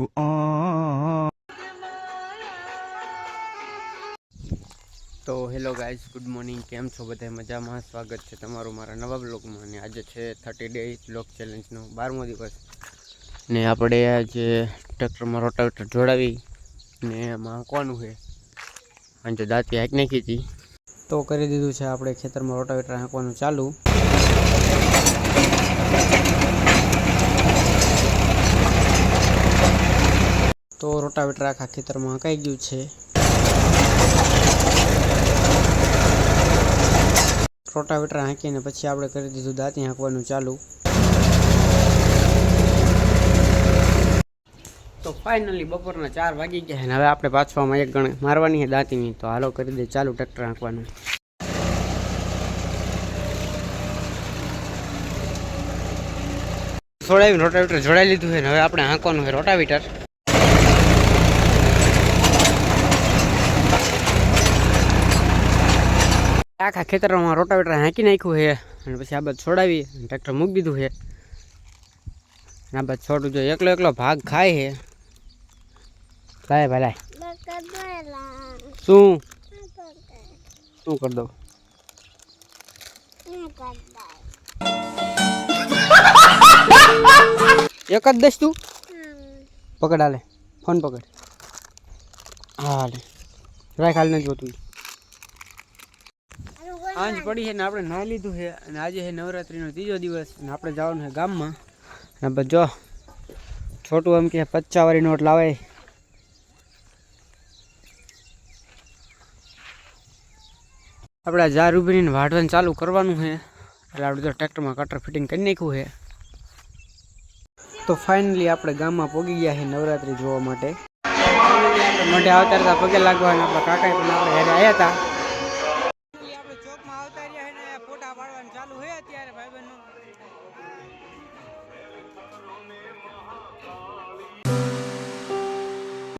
તો hello guys, good morning. કેમ છો બધા મજામાં? સ્વાગત છે તમારું મારા નવા બ્લોગમાં. અને આજે છે થર્ટી ડે બ્લોગ ચેલેન્જનો બારમો દિવસ. ને આપણે આજે ટ્રેક્ટરમાં રોટાવેટર જોડાવી ને એમાં હાંકવાનું છે? અને દાંતી હાંક નાખી હતી. તો કરી દીધું છે આપણે ખેતરમાં રોટાવેટર હાંકવાનું ચાલુ. તો રોટાવેટર આખા ખેતરમાં હંકાઈ ગયું છે. રોટાવેટર હાંકીને પછી આપણે કરી દીધું દાંતી હાંકવાનું ચાલુ. તો ફાઇનલી બપોરના ચાર વાગી ગયા અને હવે આપણે પાછવામાં એક ગણ મારવાની છે દાંતીની. તો હાલો કરી દે ચાલુ ટ્રેક્ટર હાંકવાનું. છોડાવીને રોટાવેટર જોડાઈ લીધું છે હવે આપણે હાંકવાનું છે રોટાવેટર. આખા ખેતરમાં રોટાવેટર હાંકી નાખ્યું છે અને પછી આ બાદ છોડાવી ટ્રેક્ટર મૂકી દીધું છે. આ બાદ છોડું જો એકલો એકલો ભાગ ખાય છે. ભાઈ, લાય. શું? શું કરી દઉં? એક જ દઈશ તું? પકડ હાલે. ફોન પકડ. હા, હાલે. રાખ, હાલ નથી જોતું. આંજ પડી છે ને આપણે ના લીધું છે. અને આજે છે નવરાત્રીનો ત્રીજો દિવસ. અને આપણે જવાનું છે ગામમાં. અને બસ જો, છોટું એમ કે પચાવાળી નોટ લાવે આપણે જાર ઉભીને વાઢવાનું ચાલુ કરવાનું છે. એટલે આપણે જો ટ્રેક્ટરમાં કટર ફિટિંગ કરી નાખ્યું છે. તો ફાઇનલી આપણે ગામમાં પોગી ગયા છે નવરાત્રી જોવા માટે. મોઢે આવતા પગે લાગવા અને આપણા કાકા પણ આપણે હેરે આવ્યા હતા. પાડવાનું ચાલુ છે અત્યારે ભાઈ ભાઈબંધનું.